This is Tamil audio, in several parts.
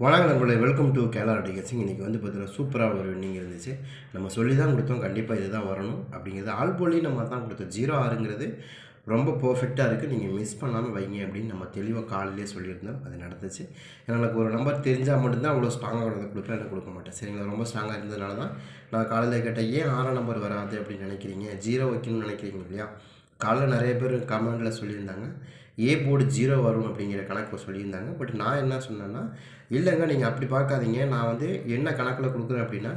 வணக்கம் நண்பர்களே வெல்கம் டு கேலார் டிகேசிங் இன்றைக்கி வந்து பார்த்தீங்கன்னா சூப்பராக ஒரு வின்னிங் இருந்துச்சு. நம்ம சொல்லி தான் கொடுத்தோம். கண்டிப்பாக இதுதான் வரணும். அப்படிங்கிறது ஆல் போலி நம்ம தான் கொடுத்தோம். ஜீரோ ஆறுங்கிறது ரொம்ப பர்ஃபெக்டாக இருக்குது நீங்கள் மிஸ் பண்ணாமல் வைங்க அப்படின்னு நம்ம தெளிவாக காலையிலே சொல்லியிருந்தோம். அது நடந்துச்சு. எனக்கு ஒரு நம்பர் தெரிஞ்சால் மட்டும்தான் அவ்வளோ ஸ்ட்ராங்காக வரதை கொடுப்பேன். எனக்கு கொடுக்க மாட்டேன். சரிங்களா? ரொம்ப ஸ்ட்ராங்காக இருந்ததுனால தான் நான் காலையில் கேட்டேன் ஏன் ஆறாம் நம்பர் வராது? அப்படின்னு நினைக்கிறீங்க. ஜீரோ வைக்கணும்னு நினைக்கிறீங்க இல்லையா? காலைல நிறைய பேர் கமெண்டில் சொல்லியிருந்தாங்க. ஏ போர்டு ஜீரோ வரும் அப்படிங்கிற கணக்கு சொல்லியிருந்தாங்க. பட் நான் என்ன சொன்னேன்னா இல்லைங்க நீங்கள் அப்படி பார்க்காதீங்க. நான் வந்து என்ன கணக்கில் கொடுக்குறேன் அப்படின்னா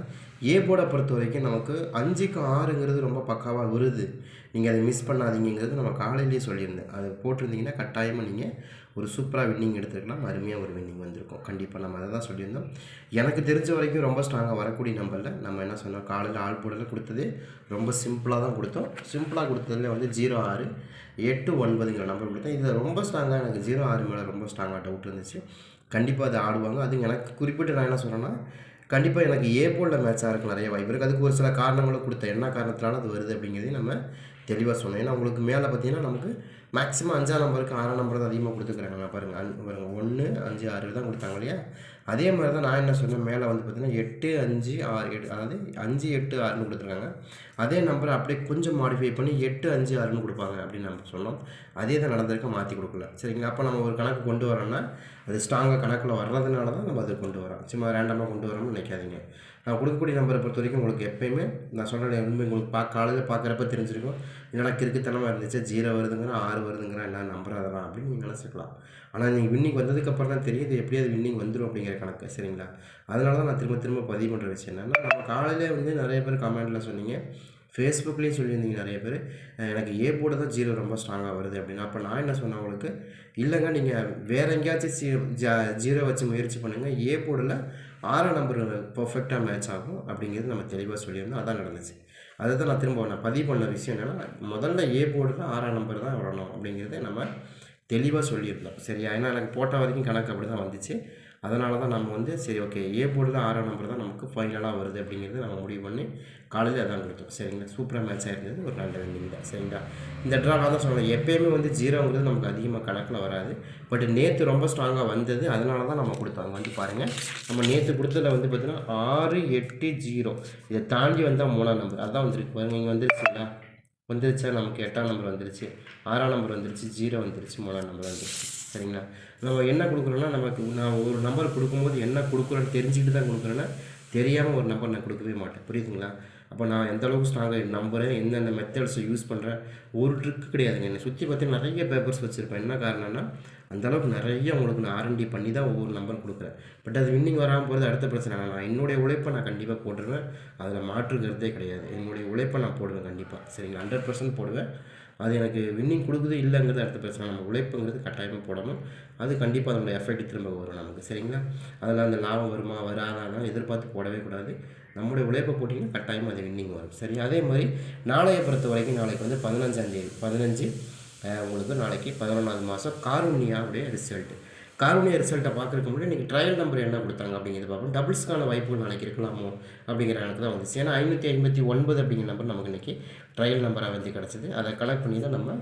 ஏ போர்டை பொறுத்த வரைக்கும் நமக்கு அஞ்சுக்கு ஆறுங்கிறது ரொம்ப பக்காவாக வருது. நீங்கள் அதை மிஸ் பண்ணாதீங்கிறது நம்ம காலையிலேயே சொல்லியிருந்தேன். அது போட்டிருந்தீங்கன்னா கட்டாயமாக நீங்கள் ஒரு சூப்பராக வின்னிங் எடுத்துருக்கலாம் அருமையாக ஒரு வின்னிங் வந்திருக்கும். கண்டிப்பாக நம்ம அதை தான் சொல்லியிருந்தோம். எனக்கு தெரிஞ்ச வரைக்கும் ரொம்ப ஸ்ட்ராங்காக வரக்கூடிய நம்பரில் நம்ம என்ன சொன்னோம்? காலையில் ஆள் போடல கொடுத்தது ரொம்ப சிம்பிளாக தான் கொடுத்தோம். சிம்பிளாக கொடுத்ததுல வந்து ஜீரோ ஆறு எட்டு ஒன்பதுங்கிற நம்பர் கொடுத்தேன். இதில் ரொம்ப ஸ்ட்ராங்காக எனக்கு ஜீரோ ஆறு மேலே ரொம்ப ஸ்ட்ராங்காக டவுட் இருந்துச்சு. கண்டிப்பாக அதை ஆடுவாங்க. அது எனக்கு குறிப்பிட்டு நான் என்ன சொல்கிறேன்னா கண்டிப்பாக எனக்கு ஏ போல மேட்சாக இருக்க நிறைய வாய்ப்பு இருக்குது அதுக்கு ஒரு சில காரணங்களும் கொடுத்தேன். என்ன காரணத்தினால அது வருது அப்படிங்கிறதையும் நம்ம தெளிவாக சொன்னோம். ஏன்னா உங்களுக்கு மேலே பார்த்தீங்கன்னா நமக்கு மேக்ஸிமம் அஞ்சாம் நம்பருக்கு ஆறாம் நம்பர் தான் அதிகமாக கொடுத்துக்கிறாங்க நான் பாருங்கள் அன் பாருங்கள் ஒன்று அஞ்சு ஆறு தான் கொடுத்தாங்க இல்லையா? அதே மாதிரி தான் நான் என்ன சொன்னேன் மேலே வந்து பார்த்தீங்கன்னா எட்டு அஞ்சு ஆறு எட்டு அதாவது அஞ்சு எட்டு ஆறுன்னு கொடுத்துருக்காங்க. அதே நம்பரை அப்படியே கொஞ்சம் மாடிஃபை பண்ணி எட்டு அஞ்சு ஆறுன்னு கொடுப்பாங்க அப்படின்னு நம்ம சொன்னோம். அதே தான் நடந்திருக்க மாற்றி கொடுக்கல. சரிங்களா? அப்போ நம்ம ஒரு கணக்கு கொண்டு வரோம்னா அது ஸ்ட்ராங்காக கணக்கில் வர்றதுனால தான் நம்ம அதை கொண்டு வரோம் சும்மா ரேண்டமாக கொண்டு வரோம்னு நினைக்காதீங்க. நான் கொடுக்கக்கூடிய நம்பரை பொறுத்த வரைக்கும் உங்களுக்கு எப்பயுமே நான் சொன்ன உண்மை உங்களுக்கு பார்க்க காலையில் பார்க்குறப்ப தெரிஞ்சிருக்கும். என்னடா கிறுக்குத்தனமாக இருந்துச்சு ஜீரோ வருதுங்கிற ஆறு வருதுங்கிற என்ன நம்பர் அதெல்லாம் அப்படின்னு நீங்கள் நினச்சிக்கலாம் ஆனால் நீங்கள் வின்னிங் வந்ததுக்கப்புறம் தான் தெரியுது எப்படியாவது வின்னிங் வந்துடும் அப்படிங்கிற கணக்கு சரிங்களா? அதனால தான் நான் திரும்ப திரும்ப பதிவு பண்ணுற விஷயம் என்னென்னா நம்ம காலையிலே வந்து நிறைய பேர் கமெண்ட்டில் சொன்னீங்க. ஃபேஸ்புக்லேயும் சொல்லியிருந்தீங்க நிறைய பேர். எனக்கு ஏ போர்டு தான் ஜீரோ ரொம்ப ஸ்ட்ராங்காக வருது அப்படின்னு. அப்போ நான் என்ன சொன்னேன் உங்களுக்கு? இல்லைங்க நீங்கள் வேறு எங்கேயாச்சும் ஜா ஜீரோ வச்சு முயற்சி பண்ணுங்கள் ஏ போர்டில் ஆறாம் நம்பர் பர்ஃபெக்டாக மேட்ச் ஆகும் அப்படிங்கிறது நம்ம தெளிவாக சொல்லியிருந்தோம் அதான் நடந்துச்சு. அதை தான் நான் திரும்ப நான் பதிவு பண்ண விஷயம் என்னென்னா முதல்ல ஏ போர்டில் ஆறாம் நம்பர் தான் வரணும் அப்படிங்கிறத நம்ம தெளிவாக சொல்லியிருந்தோம். சரியா? ஏன்னா எனக்கு போட்ட வரைக்கும் கணக்கு அப்படி தான் வந்துச்சு. அதனால தான் நம்ம வந்து சரி ஓகே ஏ போர்டில் ஆறாம் நம்பர் தான் நமக்கு ஃபைனலாக வருது அப்படிங்கிறது நம்ம முடிவு பண்ணி காலையில் அதான் கொடுத்தோம். சரிங்களா? சூப்பராக மேட்ச் ஆயிருந்தது ஒரு நல்ல வின்னிங் தான். சரிங்களா? இந்த ட்ரா நான் தான் சொன்னேன் எப்பயுமே வந்து ஜீரோங்கிறது நமக்கு அதிகமாக கணக்கில் வராது. பட் நேற்று ரொம்ப ஸ்ட்ராங்காக வந்தது. அதனால தான் நம்ம கொடுத்தாங்க வந்து பாருங்கள் நம்ம நேற்று கொடுத்ததில் வந்து பார்த்தீங்கன்னா ஆறு எட்டு ஜீரோ இதை தாண்டி வந்தால் மூணாம் நம்பர் அதான் வந்துருக்கு. பாருங்கள் இங்கே வந்துருச்சுங்களா? வந்துருச்சா? நமக்கு எட்டாம் நம்பர் வந்துருச்சு. ஆறாம் நம்பர் வந்துருச்சு. ஜீரோ வந்துருச்சு. மூணாம் நம்பர் வந்துருச்சு. சரிங்களா? நம்ம என்ன கொடுக்குறோன்னா நமக்கு நான் ஒரு நம்பர் கொடுக்கும்போது என்ன கொடுக்குறோன்னு தெரிஞ்சுக்கிட்டு தான் கொடுக்குறேன்னா தெரியாமல் ஒரு நம்பர் நான் கொடுக்கவே மாட்டேன். புரியுதுங்களா? அப்போ நான் எந்த அளவுக்கு ஸ்ட்ராங்காக நம்புறேன் எந்தெந்த மெத்தட்ஸை யூஸ் பண்ணுறேன் ஒரு ட்ரிக் கிடையாதுங்க. என்னை சுற்றி பார்த்தீங்கன்னா நிறைய பேப்பர்ஸ் வச்சுருப்பேன். என்ன காரணம்னா அந்தளவுக்கு நிறைய உங்களுக்கு நான் ஆர்என்டி பண்ணி தான் ஒவ்வொரு நம்பர் கொடுக்குறேன். பட் அது வின்னிங் வராமல் போகிறது அடுத்த பிரச்சனை. நான் என்னுடைய உழைப்பை நான் கண்டிப்பாக போட்டுருவேன். அதில் மாற்றுக்கிறதே கிடையாது. என்னுடைய உழைப்பை நான் போடுவேன் கண்டிப்பாக சரிங்களா? ஹண்ட்ரட் பர்சன்ட் போடுவேன். அது எனக்கு வின்னிங் கொடுக்குது இல்லைங்கிறது அடுத்த பிரச்சனை நம்ம உழைப்புங்கிறது கட்டாயமாக போடணும். அது கண்டிப்பாக அதோட எஃபெக்ட் திரும்ப வரும் நமக்கு சரிங்களா? அதெல்லாம் அந்த லாபம் வருமா வராதானா எதிர்பார்த்து போடவே கூடாது. நம்முடைய உழைப்பை போட்டிங்கன்னா கட்டாயமாக அது வின்னிங் வரும் சரி? அதே மாதிரி நாளைய பொறுத்த வரைக்கும் நாளைக்கு வந்து பதினஞ்சாந்தேதி பதினஞ்சு உங்களுக்கு நாளைக்கு பதினொன்றாவது மாதம் காரூன்யாவுடைய ரிசல்ட்டு காரூனியா ரிசல்ட்டை பார்க்குறதுக்கு முன்னாடி இன்றைக்கி ட்ரையல் நம்பர் என்ன கொடுத்தாங்க அப்படிங்கிறது பார்ப்போம். டபுள்ஸ்க்கான வாய்ப்புகள் நாளைக்கு இருக்கலாமோ அப்படிங்கிற எனக்கு தான் வந்துச்சு. ஏன்னா ஐநூற்றி ஐம்பத்தி ஒன்பது அப்படிங்கிற நம்பர் நமக்கு இன்றைக்கி ட்ரையல் நம்பராக வந்து கிடச்சிது. அதை கனெக்ட் பண்ணி தான் நம்ம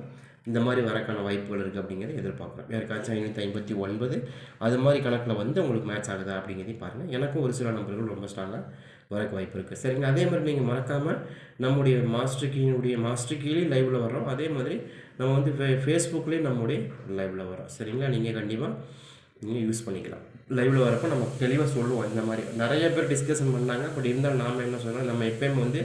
இந்த மாதிரி வரக்கான வாய்ப்புகள் இருக்குது அப்படிங்கிறத எதிர்பார்க்குறோம். யாருக்காச்சும் ஐநூற்றி ஐம்பத்தி ஒன்பது அது மாதிரி கணக்கில் வந்து உங்களுக்கு மேட்ச் ஆகுதா அப்படிங்கிறதையும் பாருங்கள் எனக்கும் ஒரு சில நம்பர்கள் ரொம்ப ஸ்ட்ராங்காக வரக்கு வாய்ப்பு இருக்குது சரிங்க அதே மாதிரி நீங்கள் மறக்காமல் நம்முடைய மாஸ்டர் கீனுடைய மாஸ்டர் கீழே லைவில் வர்றோம். அதே மாதிரி நம்ம வந்து ஃபே ஃபேஸ்புக்லேயும் நம்முடைய லைவில் வரோம் சரிங்களா? நீங்கள் கண்டிப்பாக நீங்கள் யூஸ் பண்ணிக்கலாம். லைவில் வரப்போ நம்ம தெளிவாக சொல்லுவோம் இந்த மாதிரி. நிறைய பேர் டிஸ்கஷன் பண்ணாங்க. பட் இருந்தாலும் நாம் என்ன சொன்னால் நம்ம எப்பயும் வந்து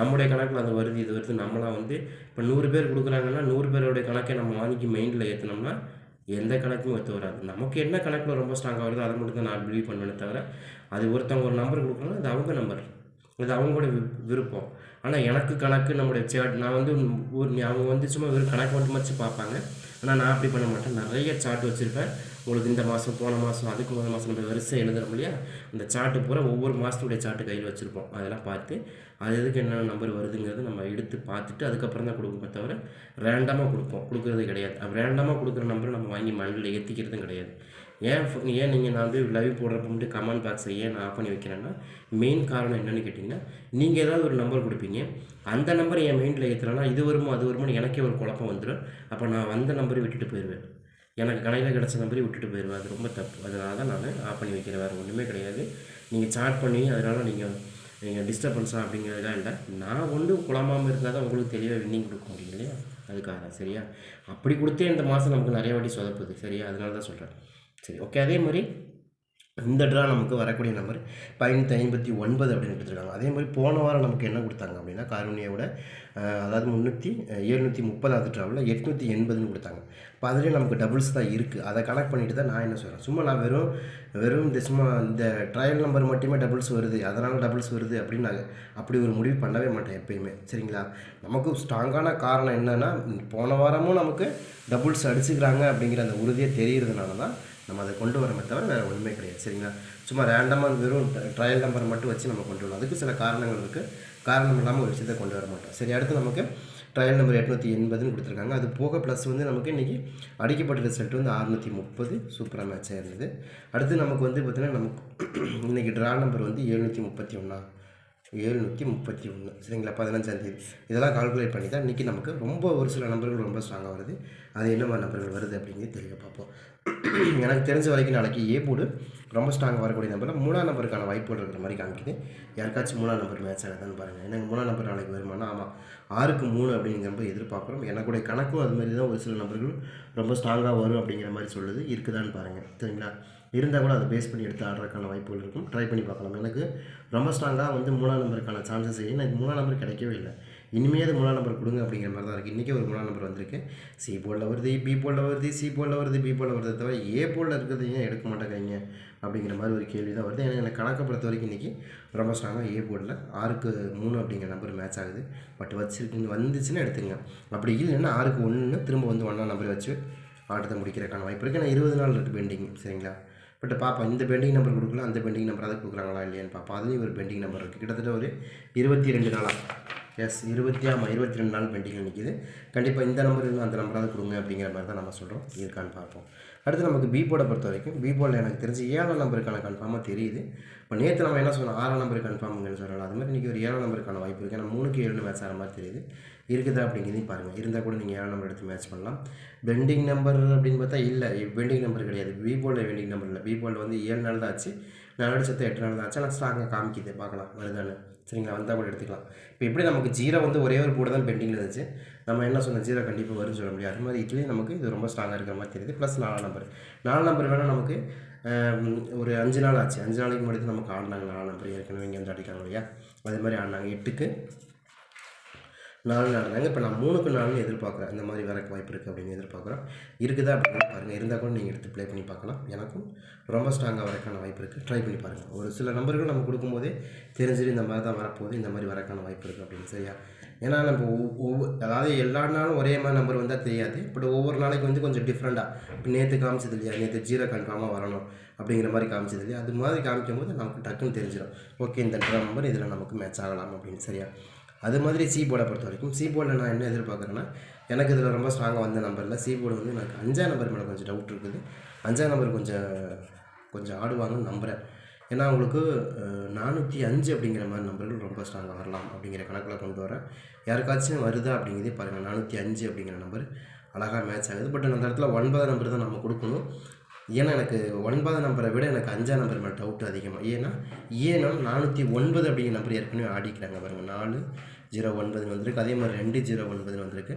நம்முடைய கணக்கில் அது வருது இது வருது நம்மளாம் வந்து இப்போ நூறு பேர் கொடுக்குறாங்கன்னா நூறு பேருடைய கணக்கை நம்ம வாங்கி மைண்டில் ஏற்றினோம்னா எந்த கணக்குமே ஒத்து வராது. நமக்கு என்ன கணக்கில் ரொம்ப ஸ்ட்ராங்காக வருதோ அதை மட்டும் தான் நான் பிலீவ் பண்ணுவேனே தவிர அது ஒருத்தவங்க ஒரு நம்பர் கொடுக்குறாங்க அது அவங்க நம்பர் அது அவங்களோட விருப்பம். ஆனால் எனக்கு கணக்கு நம்முடைய சார்ட் நான் வந்து ஒரு அவங்க வந்து சும்மா வெறும் கணக்கு மட்டும் வச்சு பார்ப்பாங்க. ஆனால் நான் அப்படி பண்ண மாட்டேன். நிறைய சார்ட் வச்சுருப்பேன். உங்களுக்கு இந்த மாதம் போன மாதம் அதுக்கு போன மாதம் நம்ம வரிசை எழுதுறோம் இல்லையா? அந்த சார்ட்டு பூரா ஒவ்வொரு மாதத்துடைய சார்ட்டு கையில் வச்சுருப்போம். அதெல்லாம் பார்த்து அது எதுக்கு என்னென்ன நம்பர் வருதுங்கிறது நம்ம எடுத்து பார்த்துட்டு அதுக்கப்புறம் தான் கொடுப்போமே தவிர ரேண்டமாக கொடுப்போம். கொடுக்குறது கிடையாது. அப்போ ரேண்டமாக கொடுக்குற நம்பரை நம்ம வாங்கி மண்ணில் ஏற்றிக்கிறதும் கிடையாது. ஏன் ஏன் நீங்கள் நான் வந்து லைவ் போடுறப்ப மட்டும் கமெண்ட் பாக்ஸை ஏன் நான் ஆஃப் பண்ணி வைக்கிறேன்னா மெயின் காரணம் என்னென்னு கேட்டிங்கன்னா நீங்கள் ஏதாவது ஒரு நம்பர் கொடுப்பீங்க. அந்த நம்பரை என் மைண்டில் ஏற்றுறேன்னா இது வருமோ அது வருமோன்னு எனக்கே ஒரு குழப்பம் வந்துடும் அப்போ நான் வந்த நம்பரை விட்டுட்டு போயிடுவேன் எனக்கு கடையில் கிடச்ச நம்பரையும் விட்டுட்டு போயிடுவேன் அது ரொம்ப தப்பு. அதனால தான் நான் ஆஃப் பண்ணி வைக்கிறேன். வேறு ஒன்றுமே கிடையாது. நீங்கள் சாட் பண்ணி அதனால் நீங்கள் நீங்கள் டிஸ்டர்பன்ஸாக அப்படிங்கிறதுலாம் இல்லை. நான் ஒன்று குழம்பாமல் இருந்தால் தான் உங்களுக்கு தெளிவாக வின்னிங் கொடுக்க முடியும் இல்லையா? அதுக்காக தான் சரியா? அப்படி கொடுத்தே இந்த மாதம் நமக்கு நிறைய வாட்டி சொதப்புது சரியா? அதனால தான் சொல்கிறேன் சரி ஓகே அதே மாதிரி இந்த ட்ரா நமக்கு வரக்கூடிய நம்பர் பதினெட்டு ஐம்பத்தி ஒன்பது அப்படின்னு கொடுத்துருக்காங்க. அதே மாதிரி போன வாரம் நமக்கு என்ன கொடுத்தாங்க அப்படின்னா காரூனியோட அதாவது முந்நூற்றி எழுநூற்றி முப்பதாவது ட்ராவில் எட்நூற்றி எண்பதுன்னு கொடுத்தாங்க. இப்போ அதுலேயே நமக்கு டபுள்ஸ் தான் இருக்குது அதை கனெக்ட் பண்ணிட்டு தான் நான் என்ன சொல்கிறேன் சும்மா நான் வெறும் வெறும் இந்த சும்மா இந்த ட்ரையல் நம்பர் மட்டுமே டபுள்ஸ் வருது. அதனால் டபுள்ஸ் வருது அப்படின்னு நான் அப்படி ஒரு முடிவு பண்ணவே மாட்டேன் எப்பயுமே. சரிங்களா? நமக்கு ஸ்ட்ராங்கான காரணம் என்னென்னா போன வாரமும் நமக்கு டபுள்ஸ் அடிச்சுக்கிறாங்க அப்படிங்கிற அந்த உறுதியை தெரிகிறதுனால தான் நம்ம அதை கொண்டு வரமே தவிர வேறு ஒன்றுமே கிடையாது சரிங்களா? சும்மா ரேண்டமாக வெறும் ட்ரையல் நம்பர் மட்டும் வச்சு நம்ம கொண்டு வரலாம். அதுக்கு சில காரணங்கள் இருக்குது காரணம் இல்லாமல் ஒரு விஷயத்தை கொண்டு வர மாட்டோம். சரி அடுத்து நமக்கு ட்ரையல் நம்பர் எட்நூற்றி எண்பதுன்னு கொடுத்துருக்காங்க. அது போக ப்ளஸ் வந்து நமக்கு இன்றைக்கி அடிக்கப்பட்ட ரிசல்ட் வந்து அறுநூற்றி முப்பது. சூப்பராக மேட்சாக இருந்தது அடுத்து நமக்கு வந்து பார்த்திங்கன்னா நமக்கு இன்றைக்கி ட்ரா நம்பர் வந்து எழுநூற்றி முப்பத்தி ஒன்றா எழுநூற்றி முப்பத்தி ஒன்று சரிங்களா? பதினஞ்சாந்தேதி இதெல்லாம் கால்குலேட் பண்ணி தான் இன்றைக்கி நமக்கு ரொம்ப ஒரு சில நம்பர்கள் ரொம்ப ஸ்ட்ராங்காக வருது. அது என்ன மாதிரி நம்பர்கள் வருது அப்படிங்கிறது தெரிய பார்ப்போம். எனக்கு தெரிஞ்ச வரைக்கும் நாளைக்கு ஏ போர்டு ரொம்ப ஸ்ட்ராங்காக வரக்கூடிய நம்பரில் மூணாம் நம்பருக்கான வாய்ப்புகள் இருக்கிற மாதிரி காமிக்குது. யாருக்காச்சும் மூணாம் நம்பர் மேட்ச் ஆகுதான்னு பாருங்கள் எனக்கு மூணாம் நம்பர் நாளைக்கு வருமானா? ஆமாம் ஆறுக்கு மூணு அப்படிங்கிற எதிர்பார்க்குறோம். எனக்குடைய கணக்கும் அது மாதிரி தான் ஒரு சில நம்பர்கள் ரொம்ப ஸ்ட்ராங்காக வரும் அப்படிங்கிற மாதிரி சொல்லுது. இருக்குதான்னு பாருங்கள் சரிங்களா? இருந்தால் கூட அதை பேஸ் பண்ணி எடுத்து ஆடுறதுக்கான வாய்ப்புகள் இருக்கும். ட்ரை பண்ணி பார்க்கலாம். எனக்கு ரொம்ப ஸ்ட்ராங்காக வந்து மூணாம் நம்பருக்கான சான்சஸ் எனக்கு மூணாம் நம்பர் கிடைக்கவே இல்லை. இனிமேல் அது மூணாம் நம்பர் கொடுங்க அப்படிங்கிற மாதிரி தான் இருக்குது இன்றைக்கி ஒரு மூணாம் நம்பர் வந்திருக்கு. சி போலில் வருது பி போலில் வருது சி போலில் வருது பி போலில் வருது தவிர ஏ போலில் இருக்கிறது ஏன் எடுக்க மாட்டேங்கிறீங்க? அப்படிங்கிற மாதிரி ஒரு கேள்வி தான் வருது. ஏன்னா எனக்கு கணக்கை பொறுத்த வரைக்கும் இன்றைக்கி ரொம்ப ஸ்ட்ராங்காக ஏ போர்டில் ஆறுக்கு மூணு அப்படிங்கிற நம்பர் மேட்ச் ஆகுது. பட் வச்சிருக்கு வந்துச்சுன்னா எடுத்துங்க. அப்படி இல்லைன்னா ஆறுக்கு ஒன்றுன்னு திரும்ப வந்து ஒன்றாம் நம்பர் வச்சு ஆட்டத்தை முடிக்கிறதுக்கான வாய்ப்பு இருக்குது ஏன்னா இருபது நாள் இருக்குது பெண்டிங் சரிங்களா? பட் பார்ப்போம் இந்த பெண்டிங் நம்பர் கொடுக்கல அந்த பெண்டிங் நம்பர் அதை கொடுக்குறாங்களா இல்லையான்னு பார்ப்போம் அதுலேயும் ஒரு பெண்டிங் நம்பர் இருக்குது கிட்டத்தட்ட ஒரு இருபத்தி ரெண்டு நாளாக எஸ் இருபத்தி ஆமாம் இருபத்தி ரெண்டு நாள் பெண்டிங்கில் நிற்கிது கண்டிப்பாக இந்த நம்பர் இல்லை அந்த நம்பராவது கொடுங்க அப்படிங்கிற மாதிரி தான் நம்ம சொல்கிறோம் இருக்கான்னு பார்ப்போம். அடுத்து நமக்கு பி போர்டை பொறுத்த வரைக்கும் பி போர்டில் எனக்கு தெரிஞ்சு ஏழாம் நம்பருக்கான கன்ஃபார்மாக தெரியுது. இப்போ நேற்று நம்ம என்ன சொன்னோம்? ஆறாம் நம்பர் கன்ஃபார்முங்கன்னு சொல்லலாம். அது மாதிரி இன்றைக்கி ஒரு ஏழாம் நம்பருக்கான வாய்ப்பு இருக்குது ஏன்னா மூணுக்கு ஏழு மேட்ச் ஆகிற மாதிரி தெரியுது. இருக்குதா அப்படிங்கிறதையும் பாருங்கள் இருந்தால் கூட நீங்கள் ஏழாம் நம்பர் எடுத்து மேட்ச் பண்ணலாம். பெண்டிங் நம்பர் அப்படின்னு பார்த்தா இல்லை. பெண்டிங் நம்பர் கிடையாது. பி போர்டில் பெண்டிங் நம்பர் இல்லை. பி போர்டில் வந்து ஏழு நாள் தான் ஆச்சு. நாலு லட்சத்து எட்டு நாள் தான் ஆச்சு. ஆனால் ஸ்ட்ராங்காக காமிக்குது. பார்க்கலாம். வருதானு சரிங்களா? வந்தால் கூட எடுத்துக்கலாம். இப்போ எப்படி நமக்கு ஜீரோ வந்து ஒரே ஒரு கூட தான் பெண்டிங்கில் இருந்துச்சு? நம்ம என்ன சொன்னோம் ஜீரோ கண்டிப்பாக வரும்னு சொல்ல முடியாது. அது மாதிரி இதுலேயும் நமக்கு இது ரொம்ப ஸ்ட்ராங்காக இருக்கிற மாதிரி தெரியுது. ப்ளஸ் நாலு நம்பர் நாலு நம்பர் வேணால் நமக்கு ஒரு அஞ்சு நாள் ஆச்சு. அஞ்சு நாளைக்கு முன்னாடி நமக்கு ஆடினாங்க. நாலு நம்பர் ஏற்கனவே இங்கே வந்து அடிக்காங்க இல்லையா? அதே மாதிரி ஆடினாங்க. எட்டுக்கு நாலு ஆடினாங்க இப்போ நான் மூணுக்கு நாலுன்னு எதிர்பார்க்குறேன். இந்த மாதிரி வரக்கு வாய்ப்பு இருக்குது அப்படின்னு எதிர்பார்க்குறேன் இருக்குதா அப்படின்னு பாருங்கள் இருந்தால் கூட நீங்கள் எடுத்து ப்ளே பண்ணி பார்க்கலாம். எனக்கும் ரொம்ப ஸ்ட்ராங்காக வரக்கான வாய்ப்பு இருக்குது ட்ரை பண்ணி பாருங்கள் ஒரு சில நம்பர்கள் நம்ம கொடுக்கும்போதே தெரிஞ்சுட்டு இந்த மாதிரி தான் வரப்போகுது இந்த மாதிரி வரக்கான வாய்ப்பு இருக்குது அப்படின்னு. சரியா? ஏன்னா நம்ம ஒவ்வொரு அதாவது எல்லா நாளும் ஒரே மாதிரி நம்பர் வந்தால் தெரியாது. பட் ஒவ்வொரு நாளைக்கு வந்து கொஞ்சம் டிஃப்ரெண்ட்டாக இப்போ நேற்று காமிச்சது இல்லையா? நேற்று ஜீரோ கன்ஃபார்மாக வரணும் அப்படிங்கிற மாதிரி காமிச்சது இல்லையா? அது மாதிரி காமிக்கும் போது நமக்கு டக்குன்னு தெரிஞ்சிடும் ஓகே இந்த நம்பர் இதில் நமக்கு மேட்ச் ஆகலாம் அப்படின்னு. சரியா? அது மாதிரி சி போர்டை பொறுத்த வரைக்கும் சி போர்டில் நான் என்ன எதிர்பார்க்குறேன்னா எனக்கு இதில் ரொம்ப ஸ்ட்ராங்காக வந்த நம்பரில் சி போர்டு வந்து எனக்கு அஞ்சாம் நம்பர் மேலே கொஞ்சம் டவுட் இருக்குது. அஞ்சாம் நம்பர் கொஞ்சம் கொஞ்சம் ஆடுவாங்கன்னு நம்புகிறேன் ஏன்னா அவங்களுக்கு நானூற்றி அஞ்சு அப்படிங்கிற மாதிரி நம்பர்கள் ரொம்ப ஸ்ட்ராங்காக வரலாம் அப்படிங்கிற கணக்கில் கொண்டு வரேன். யாருக்காச்சும் வருதா அப்படிங்கிறதே பாருங்கள் நானூற்றி அஞ்சு அப்படிங்கிற நம்பர் அழகாக மேட்ச் ஆகுது. பட் அந்த இடத்துல ஒன்பதாம் நம்பர் தான் நம்ம கொடுக்கணும். ஏன்னா எனக்கு ஒன்பது நம்பரை விட எனக்கு அஞ்சாம் நம்பர் மேலே டவுட் அதிகமாக ஏன்னா ஏன்னா நானூற்றி ஒன்பது அப்படிங்கிற நம்பர் ஏற்கனவே ஆடிக்கிறாங்க பாருங்கள் நாலு ஜீரோ ஒன்பதுன்னு வந்திருக்கு. அதே மாதிரி ரெண்டு ஜீரோ ஒன்பதுன்னு வந்திருக்கு.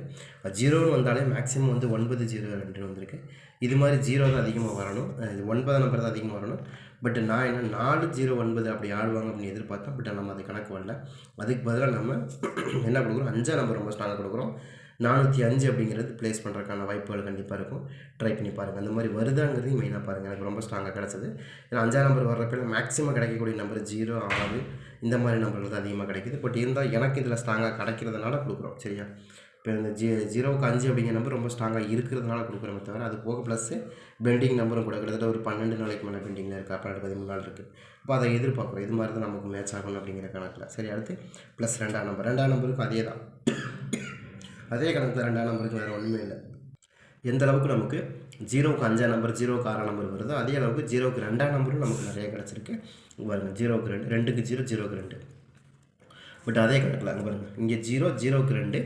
ஜீரோன்னு வந்தாலே மேக்ஸிமம் வந்து ஒன்பது ஜீரோ ரெண்டுன்னு வந்திருக்கு. இது மாதிரி ஜீரோ தான் அதிகமாக வரணும். இது ஒன்பது நம்பர் தான் அதிகமாக வரணும். பட் நான் என்ன நாலு ஜீரோ ஒன்பது அப்படி ஆடுவாங்க அப்படின்னு எதிர்பார்த்தேன். பட் நம்ம அது கணக்கு வரல அதுக்கு பதிலாக நம்ம என்ன கொடுக்குறோம்? அஞ்சாம் நம்பர் ரொம்ப ஸ்ட்ராங்காக கொடுக்குறோம். நானூற்றி அஞ்சு அப்படிங்கிறது ப்ளேஸ் பண்ணுறதுக்கான வாய்ப்புகள் கண்டிப்பாக இருக்கும். ட்ரை பண்ணி பாருங்கள் அந்த மாதிரி வருதாங்கிறதையும் மெயினாக பாருங்கள் எனக்கு ரொம்ப ஸ்ட்ராங்காக கிடச்சது. ஏன்னா அஞ்சாம் நம்பர் வர்றப்ப மேக்ஸிமம் கிடைக்கக்கூடிய நம்பர் ஜீரோ ஆறு இந்த மாதிரி நம்பர்கள் தான் அதிகமாக கிடைக்கிது. பட் இருந்தால் எனக்கு இதில் ஸ்ட்ராங்காக கிடைக்கிறதுனால கொடுக்குறோம். சரியா? இப்போ இந்த ஜீ ஜீரோவுக்கு அஞ்சு அப்படிங்கிற நம்பர் ரொம்ப ஸ்ட்ராங்காக இருக்கிறதுனால கொடுக்குறோமே தவிர அது போக ப்ளஸ்ஸு பெண்டிங் நம்பரும் கூட கிட்டத்தட்ட ஒரு பன்னெண்டு நாளைக்கு மேலே பெண்டிங்கில் இருக்குது பன்னெண்டு பதிமூணு நாள் இருக்குது இப்போ அதை எதிர்பார்க்குறோம். இது மாதிரி தான் நமக்கு மேட்ச் ஆகணும் அப்படிங்கிற கணக்கில். சரி அடுத்து ப்ளஸ் ரெண்டாம் நம்பர் ரெண்டாம் நம்பருக்கும் அதே தான் அதே கணக்கில் ரெண்டாம் நம்பருக்கு வேறு ஒன்றுமே இல்லை. எந்த அளவுக்கு நமக்கு ஜீரோவுக்கு அஞ்சாம் நம்பர் ஜீரோவுக்கு ஆறாம் நம்பர் வருதோ அதே அளவுக்கு ஜீரோவுக்கு ரெண்டாம் நம்பரும் நமக்கு நிறைய கிடச்சிருக்கு. இங்க பாருங்க ஜீரோவுக்கு ரெண்டு ரெண்டுக்கு ஜீரோ ஜீரோவுக்கு ரெண்டு. பட் அதே கணக்கில் அங்கே பாருங்கள் இங்கே ஜீரோ ஜீரோவுக்கு ரெண்டு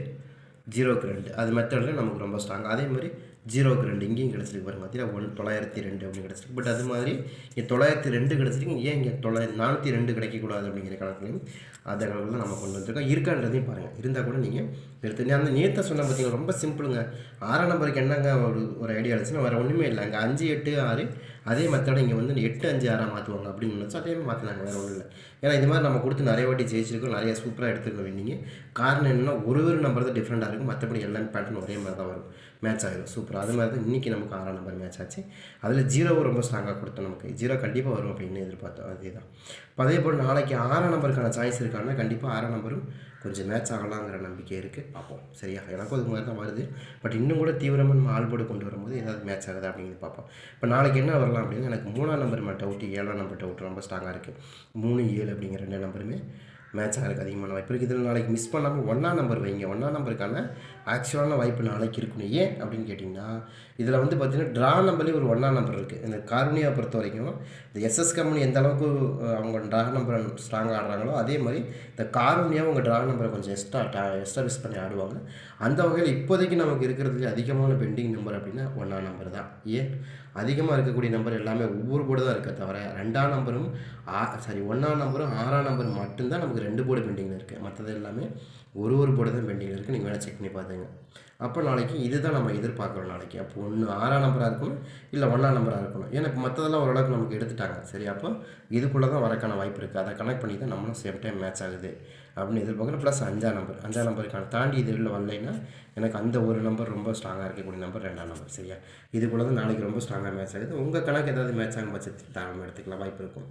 ஜீரோவுக்கு ரெண்டு. அது மெத்தடில் நமக்கு ரொம்ப ஸ்ட்ராங் அதே மாதிரி ஜீரோவுக்கு ரெண்டு இங்கேயும் கிடச்சிருக்கு பாருங்க. பார்த்தீங்கன்னா ஒன் தொள்ளாயிரத்தி ரெண்டு அப்படின்னு கிடச்சிருக்கு. பட் அது மாதிரி இங்கே தொள்ளாயிரத்தி ரெண்டு கிடச்சிருக்கு. ஏன் இங்கே தொள்ளாயிரத்தி நானூற்றி ரெண்டு கிடைக்கக்கூடாது அப்படிங்கிற கணக்குலையும் அந்த கணக்கில் நம்ம கொண்டு வந்திருக்கோம். இருக்கான்றதையும் பாருங்கள் இருந்தால் கூட நீங்கள் நிறுத்த அந்த நேற்று சொன்ன பார்த்தீங்கன்னா ரொம்ப சிம்பிளுங்க. ஆறாம் நம்பருக்கு என்னங்க ஒரு ஒரு ஐடியா இருந்துச்சுன்னா வேறு ஒன்றுமே இல்லை. அங்கே அஞ்சு எட்டு ஆறு அதே மெத்தடை இங்கே வந்து எட்டு அஞ்சு ஆறாக மாற்றுவாங்க அப்படின்னு நினச்சா அதே மாதிரி மாற்றினாங்க வேறு ஒன்றும் இல்லை. ஏன்னா இது மாதிரி நம்ம கொடுத்து நிறைய வாட்டி ஜெயிச்சிருக்கோம் நிறைய சூப்பராக எடுத்துருக்க வேண்டிங்க. காரணம் என்னன்னா ஒரு ஒரு நம்பர் தான் டிஃப்ரெண்ட்டாக இருக்கும் மற்றபடி எல்லாமே பேட்டர்ன் ஒரே மாதிரி தான் வரும். மேட்ச் ஆகிடும் சூப்பர் அது மாதிரி தான் இன்றைக்கி நமக்கு ஆறாம் நம்பர் மேட்ச் ஆச்சு. அதில் ஜீரோவும் ரொம்ப ஸ்ட்ராங்காக கொடுத்தோம் நமக்கு. ஜீரோ கண்டிப்பாக வரும் அப்படின்னு எதிர்பார்த்தோம். அதே தான் இப்போ அதே போல் நாளைக்கு ஆறாம் நம்பருக்கான சாய்ஸ் இருக்கான்னா கண்டிப்பாக ஆறாம் நம்பரும் கொஞ்சம் மேட்ச் ஆகலாங்கிற நம்பிக்கை இருக்குது பார்ப்போம். சரியா? எனக்கும் அது மாதிரி தான் வருது. பட் இன்னும் கூட தீவிரமாக நம்ம ஆள்போடு கொண்டு வரும்போது ஏதாவது மேட்ச் ஆகுது அப்படிங்கிறது பார்ப்போம். இப்போ நாளைக்கு என்ன வரலாம் அப்படின்னா எனக்கு மூணாம் நம்பர் மேலே டவுட்டு ஏழாம் நம்பர் டவுட் ரொம்ப ஸ்ட்ராங்காக இருக்குது மூணு ஏழு அப்படிங்கிற ரெண்டு நம்பருமே மேட்ச் ஆகிறதுக்கு அதிகமான வாய்ப்பு இருக்குது இதில் நாளைக்கு மிஸ் பண்ணாமல் ஒன்றாம் நம்பர் வைங்க. ஒன்றாம் நம்பருக்கான ஆக்சுவலான வாய்ப்பு நாளைக்கு இருக்கணும். ஏன் அப்படின்னு கேட்டிங்கன்னா இதில் வந்து பார்த்திங்கன்னா ட்ரா நம்பர்லேயே ஒரு ஒன்றாம் நம்பர் இருக்குது இந்த கார்னியா பொறுத்த வரைக்கும் இந்த எஸ்எஸ் கம்பெனி எந்த அளவுக்கு அவங்க ட்ரா நம்பர் ஸ்ட்ராங்காக ஆடுறாங்களோ அதே மாதிரி இந்த கார்னியா அவங்க ட்ரா நம்பரை கொஞ்சம் எக்ஸ்ட்ரா டா எஸ்டாபிஷ் பண்ணி ஆடுவாங்க. அந்த வகையில் இப்போதைக்கு நமக்கு இருக்கிறதுல அதிகமான பெண்டிங் நம்பர் அப்படின்னா ஒன்றாம் நம்பர் தான். ஏன்? அதிகமாக இருக்கக்கூடிய நம்பர் எல்லாமே ஒவ்வொரு போர்டு தான் இருக்க தவிர ரெண்டாம் நம்பரும் ஆ சாரி ஒன்றாம் நம்பரும் ஆறாம் நம்பரும் மட்டும்தான் நமக்கு ரெண்டு போர்டு பெண்டிங்கில் இருக்குது மற்றது எல்லாமே ஒரு ஒரு போர்டு தான் பெண்டிங்கில் இருக்குது நீங்கள் வேணால் செக் பண்ணி பார்த்துங்க. அப்போ நாளைக்கு இதுதான் நம்ம எதிர்பார்க்குறோம் நாளைக்கு. அப்போ ஒன்று ஆறாம் நம்பராக இருக்கணும் இல்லை ஒன்றாம் நம்பராக இருக்கணும். ஏன்னா இப்போ மற்றதெல்லாம் ஓரளவுக்கு நமக்கு எடுத்துட்டாங்க. சரி அப்போ இதுக்குள்ளே தான் வரக்கான வாய்ப்பு இருக்குது அதை கனெக்ட் பண்ணி தான் நம்மளும் சேம் டைம் மேட்ச் ஆகுது அப்படின்னு எதிர்பார்க்குறோம். ப்ளஸ் அஞ்சாம் நம்பர் அஞ்சாம் நம்பருக்கான தாண்டி இது இல்லை வரலைன்னா எனக்கு அந்த ஒரு நம்பர் ரொம்ப ஸ்ட்ராங்காக இருக்கக்கூடிய நம்பர் ரெண்டாம் நம்பர் சரியா? இதுக்குள்ளே தான் நாளைக்கு ரொம்ப ஸ்ட்ராங்காக மேட்ச் ஆகுது. உங்கள் கணக்கு ஏதாவது மேட்ச் ஆகும் பட்சத்தில் தாராளமாக எடுத்துக்கலாம். வாய்ப்பு இருக்கும்.